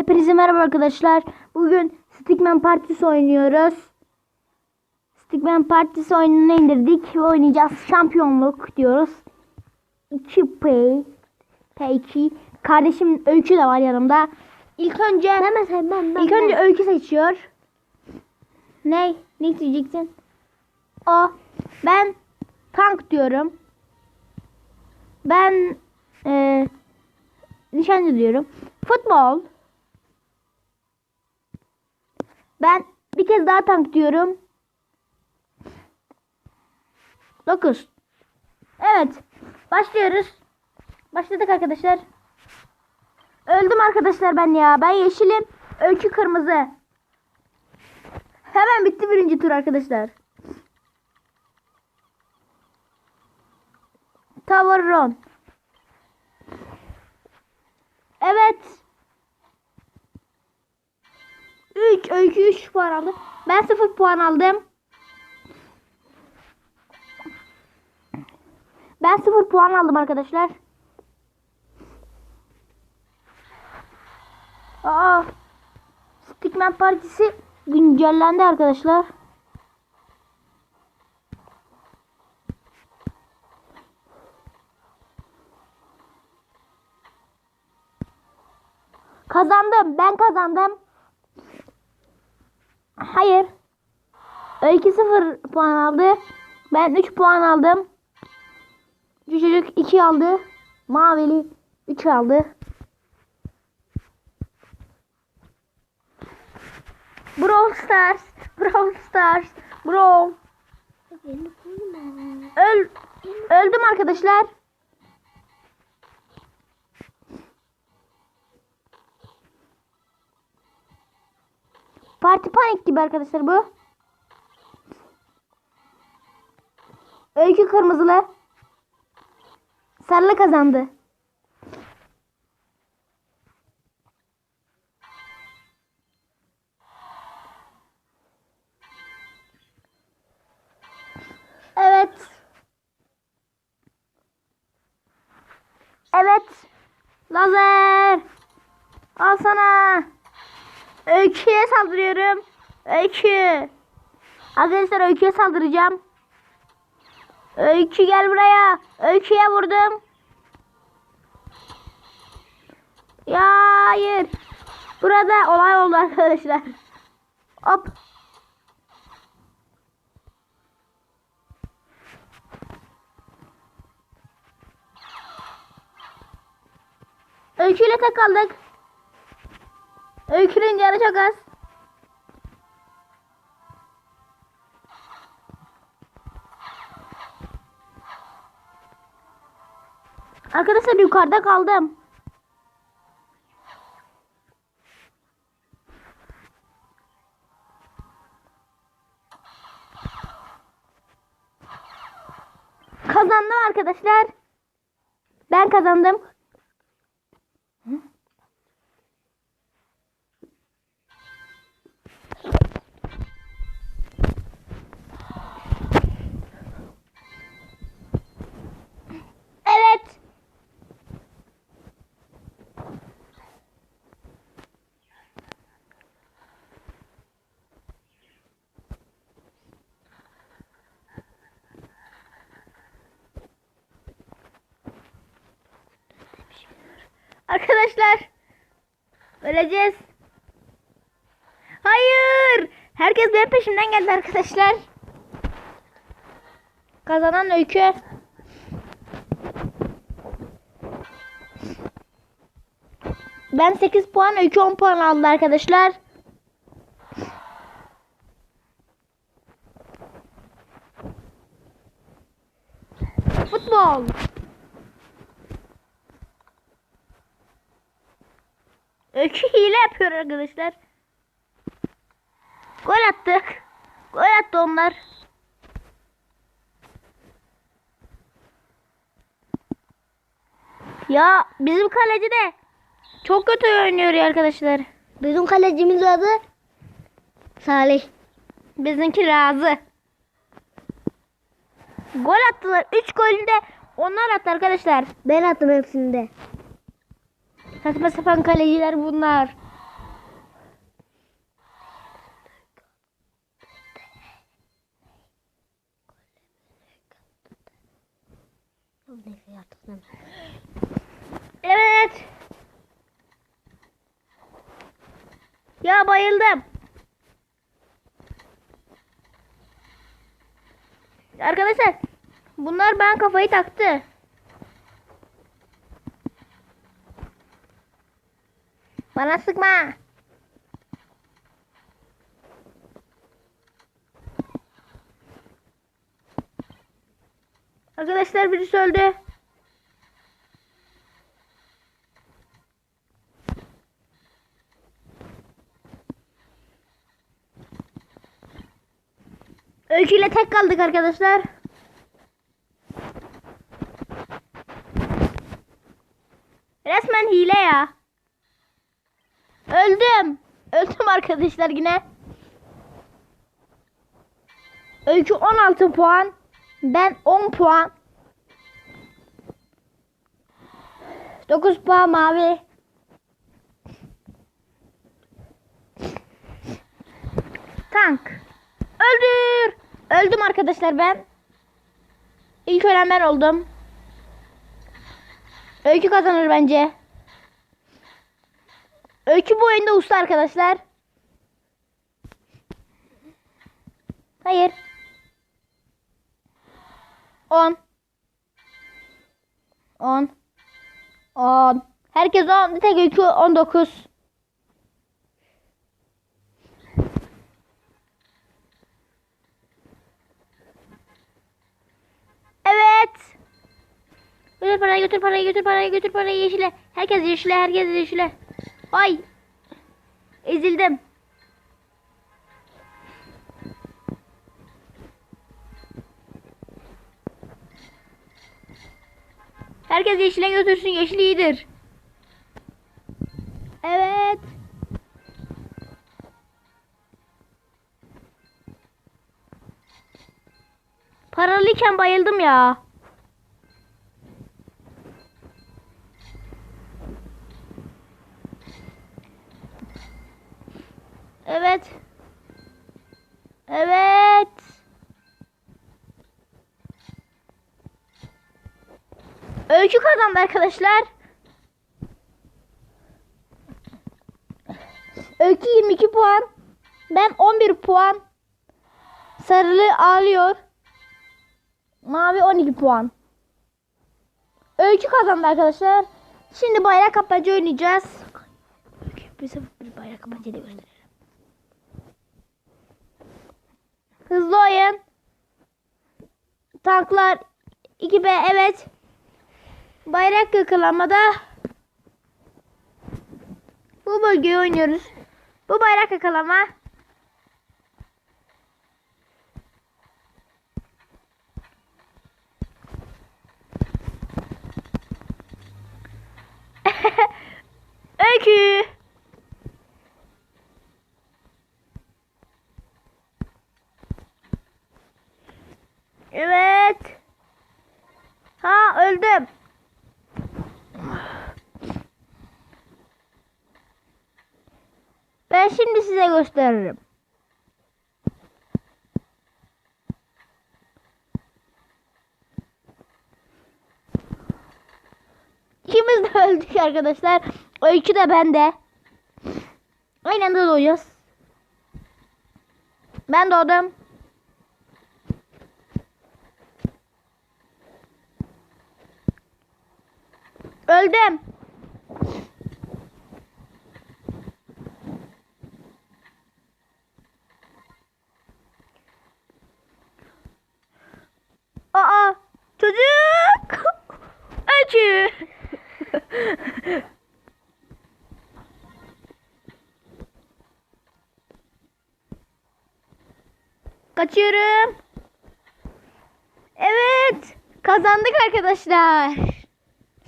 Hepinize merhaba arkadaşlar. Bugün Stickman Partisi oynuyoruz. Stickman Partisi oyununu indirdik ve oynayacağız. Şampiyonluk diyoruz. 2 pay. Peki. Kardeşim Öykü de var yanımda. İlk önce Ben mesela ben ben. ilk önce Öykü seçiyor. Ne? Ne diyeceksin? O. Ben tank diyorum. Ben e, nişancı diyorum. Futbol. Ben bir kez daha tank diyorum. 9. Evet. Başlıyoruz. Başladık arkadaşlar. Öldüm arkadaşlar ben ya. Ben yeşilim. Öykü kırmızı. Hemen bitti birinci tur arkadaşlar. Tavaron. Evet. 3 öykü 3 puan aldı. Ben 0 puan aldım. Ben 0 puan aldım arkadaşlar. Aa. Stickman Partisi güncellendi arkadaşlar. Kazandım. Ben kazandım. Hayır. Öykü 0 puan aldı. Ben 3 puan aldım. Çocuk 2 aldı. Mavili 3 aldı. Brawl Stars. Brawl Stars. Brawl. Öl öldüm arkadaşlar. Parti panik gibi arkadaşlar bu. Öykü kırmızılı. Sarılı kazandı. Evet. Evet. Lazer. Al sana. Öykü'ye saldırıyorum. Öykü. Arkadaşlar Öykü'ye saldıracağım. Öykü gel buraya. Öykü'ye vurdum. Ya hayır. Burada olay oldu arkadaşlar. Hop. Öyküyle tek kaldık. Öykünün canı çok az. Arkadaşlar yukarıda kaldım. Kazandım arkadaşlar. Ben kazandım. Arkadaşlar öleceğiz. Hayır. Herkes benim peşimden geldi arkadaşlar. Kazanan öykü. Ben 8 puan, öykü 10 puan aldı arkadaşlar. Futbol. Öykü hile yapıyor arkadaşlar. Gol attık. Gol attı onlar. Ya bizim kaleci de çok kötü oynuyor ya arkadaşlar. Bizim kalecimiz adı Salih. Bizimki razı. Gol attılar. 3 golünü de onlar attı arkadaşlar. Ben attım hepsinde. Saçma sapan kaleciler bunlar. Neyse artık ben. Evet. Ya bayıldım. Arkadaşlar bunlar ben kafayı taktı. Bana sıkma. Arkadaşlar birisi öldü. Öykü tek kaldık arkadaşlar. Resmen hile ya. Öldüm. Öldüm arkadaşlar yine. Öykü 16 puan. Ben 10 puan. 9 puan mavi. Tank. Öldür. Öldüm arkadaşlar ben. İlk ölen ben oldum. Öykü kazanır bence. Öykü bu oyunda usta arkadaşlar. Hayır. 10 10 10 Herkes 10. Bir tek Öykü 19. Evet. Götür parayı götür parayı götür parayı götür parayı yeşile. Herkes yeşile herkes yeşile. Ay. Ezildim. Herkes yeşile götürsün. Yeşil iyidir. Evet. Paralıyken bayıldım ya. Evet. Evet. Öykü kazandı arkadaşlar. Öykü 22 puan. Ben 11 puan. Sarılı ağlıyor. Mavi 12 puan. Öykü kazandı arkadaşlar. Şimdi bayrak kapmaca oynayacağız. Bir bayrak kapmacayı. Hızlı oyun. Tanklar 2B evet. Bayrak yakalamada bu bölgeyi oynuyoruz. Bu bayrak yakalama. Öykü. Evet. Ha öldüm. Şimdi size gösteririm. İkimiz de öldük arkadaşlar. Öykü de ben de. Aynı. Ben doğdum. Öldüm. Aa, çocuk. Öykü. Kaçıyorum. Evet. Kazandık arkadaşlar.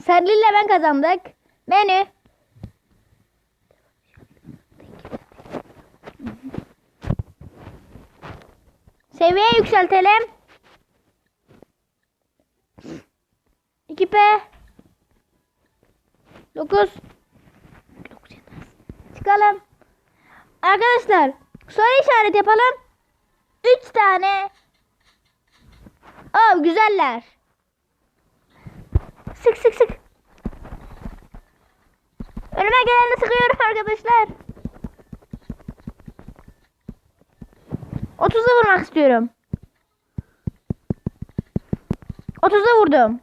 Sarı ile ben kazandık. Menü. Seviye yükseltelim. 2P 9 Çıkalım. Arkadaşlar soru işaret yapalım. Üç tane. Aa güzeller. Sık sık sık. Önüme geleni sıkıyorum arkadaşlar. 30'a vurmak istiyorum. 30'a vurdum.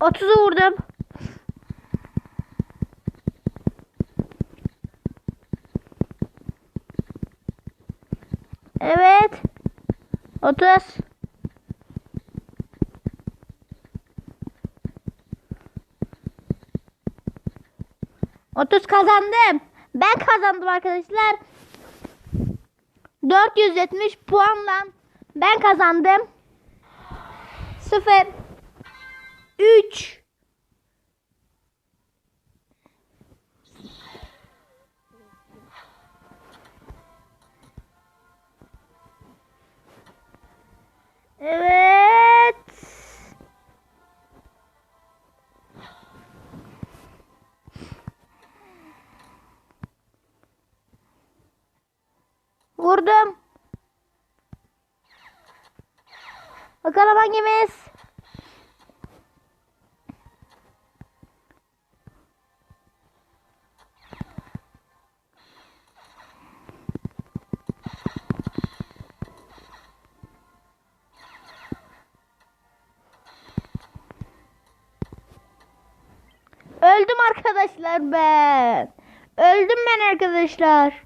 30'u vurdum. Evet. 30. Otuz kazandım. Ben kazandım arkadaşlar. 470 puanla ben kazandım. Sıfır. 3 Evet. Vurdum. Öldüm arkadaşlar ben. Öldüm ben arkadaşlar.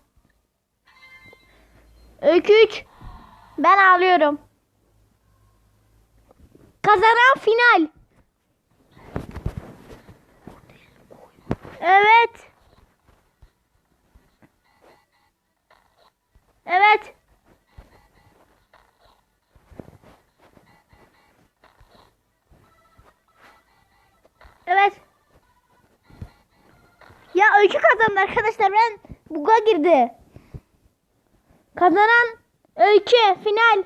Öykü. Ben ağlıyorum. Kazanan final. Evet. Kazandı arkadaşlar. Ben buga girdi. Kazanan öykü final.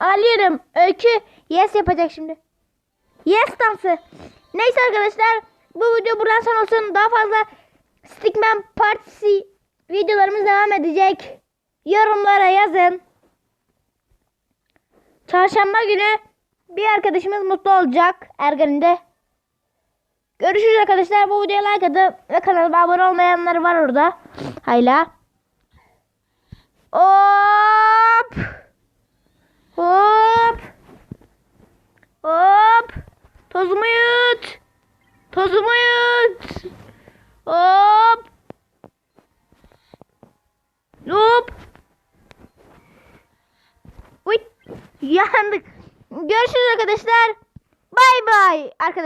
Alıyorum. Öykü yes yapacak şimdi. Yes dansı. Neyse arkadaşlar bu video buradan son olsun. Daha fazla Stickman Partisi videolarımız devam edecek. Yorumlara yazın. Çarşamba günü bir arkadaşımız mutlu olacak Ergen'de. Görüşürüz arkadaşlar. Bu videoya like atın ve kanalıma abone olmayanlar var orada. Hayla. Hop. Hop. Hop. Tozumu yut. Tozumu yut. Hop. Hop. Uy. Yandık. Görüşürüz arkadaşlar. Bay bay arkadaşlar.